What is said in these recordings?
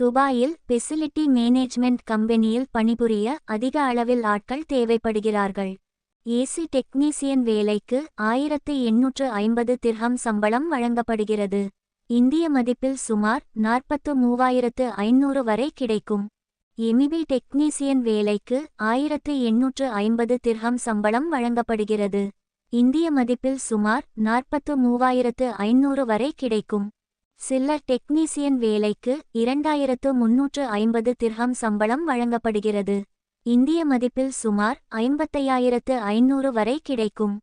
துபாயில் facility management கம்பெனியில் பணிபுரிய அதிக அளவில் ஆட்கள் தேவைப்படுகிறார்கள். ஏசி டெக்னீசியன் வேலைக்கு ஆயிரத்து எண்ணூற்று ஐம்பது திர்ஹம் சம்பளம் வழங்கப்படுகிறது. இந்திய மதிப்பில் சுமார் நாற்பத்து மூவாயிரத்து ஐநூறு வரை கிடைக்கும். எமிபி டெக்னீசியன் வேலைக்கு ஆயிரத்து எண்ணூற்று ஐம்பது திர்ஹம் சம்பளம் வழங்கப்படுகிறது. இந்திய மதிப்பில் சுமார் நாற்பத்து மூவாயிரத்து ஐநூறு வரை கிடைக்கும். சில்லர் டெக்னீசியன் வேலைக்கு இரண்டாயிரத்து முன்னூற்று ஐம்பது திர்ஹம் சம்பளம் வழங்கப்படுகிறது. இந்திய மதிப்பில் சுமார் ஐம்பத்தையாயிரத்து ஐநூறு வரை கிடைக்கும்.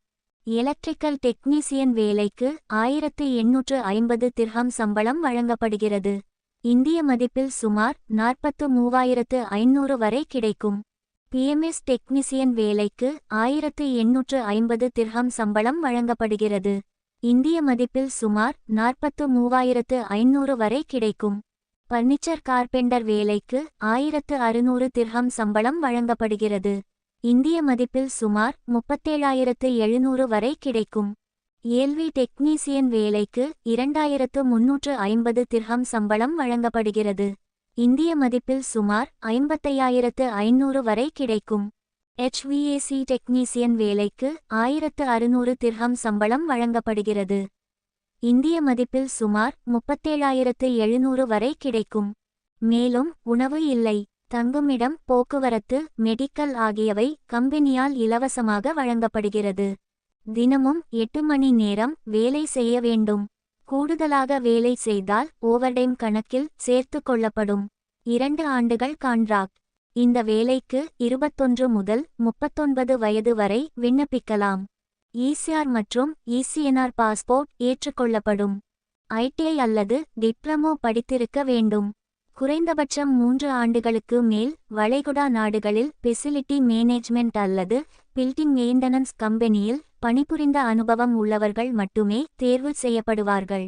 எலக்ட்ரிக்கல் டெக்னீசியன் வேலைக்கு ஆயிரத்து எண்ணூற்று ஐம்பது திர்ஹம் சம்பளம் வழங்கப்படுகிறது. இந்திய மதிப்பில் சுமார் நாற்பத்து மூவாயிரத்து ஐநூறு வரை கிடைக்கும். பிஎம்எஸ் டெக்னீசியன் வேலைக்கு ஆயிரத்து எண்ணூற்று ஐம்பது திர்ஹம் சம்பளம் வழங்கப்படுகிறது. இந்திய மதிப்பில் சுமார் நாற்பத்து மூவாயிரத்து ஐநூறு வரை கிடைக்கும். பர்னிச்சர் கார்பெண்டர் வேலைக்கு ஆயிரத்து அறுநூறு திர்ஹம் சம்பளம் வழங்கப்படுகிறது. இந்திய மதிப்பில் சுமார் முப்பத்தேழாயிரத்து எழுநூறு வரை கிடைக்கும். ஏல்வி டெக்னீசியன் வேலைக்கு இரண்டாயிரத்து முன்னூற்று ஐம்பது திர்ஹம் சம்பளம் வழங்கப்படுகிறது. இந்திய மதிப்பில் சுமார் ஐம்பத்தையாயிரத்து ஐநூறு வரை கிடைக்கும். ஹெச்விஏசி டெக்னீசியன் வேலைக்கு ஆயிரத்து அறுநூறு திர்ஹம் சம்பளம் வழங்கப்படுகிறது. இந்திய மதிப்பில் சுமார் முப்பத்தேழாயிரத்து எழுநூறு வரை கிடைக்கும். மேலும் உணவு இல்லை தங்குமிடம் போக்குவரத்து மெடிக்கல் ஆகியவை கம்பெனியால் இலவசமாக வழங்கப்படுகிறது. தினமும் எட்டு மணி நேரம் வேலை செய்ய வேண்டும். கூடுதலாக வேலை செய்தால் ஓவர்டைம் கணக்கில் சேர்த்து கொள்ளப்படும். இரண்டு ஆண்டுகள் கான்ட்ராக்ட் இந்த வேலைக்கு இருபத்தொன்று முதல் முப்பத்தொன்பது வயது வரை விண்ணப்பிக்கலாம். ஈசிஆர் மற்றும் இசிஎன்ஆர் பாஸ்போர்ட் ஏற்றுக்கொள்ளப்படும். ஐடிஐ அல்லது டிப்ளமோ படித்திருக்க வேண்டும். குறைந்தபட்சம் மூன்று ஆண்டுகளுக்கு மேல் வளைகுடா நாடுகளில் ஃபெசிலிட்டி மேனேஜ்மெண்ட் அல்லது பில்டிங் மெயின்டனன்ஸ் கம்பெனியில் பணிபுரிந்த அனுபவம் உள்ளவர்கள் மட்டுமே தேர்வு செய்யப்படுவார்கள்.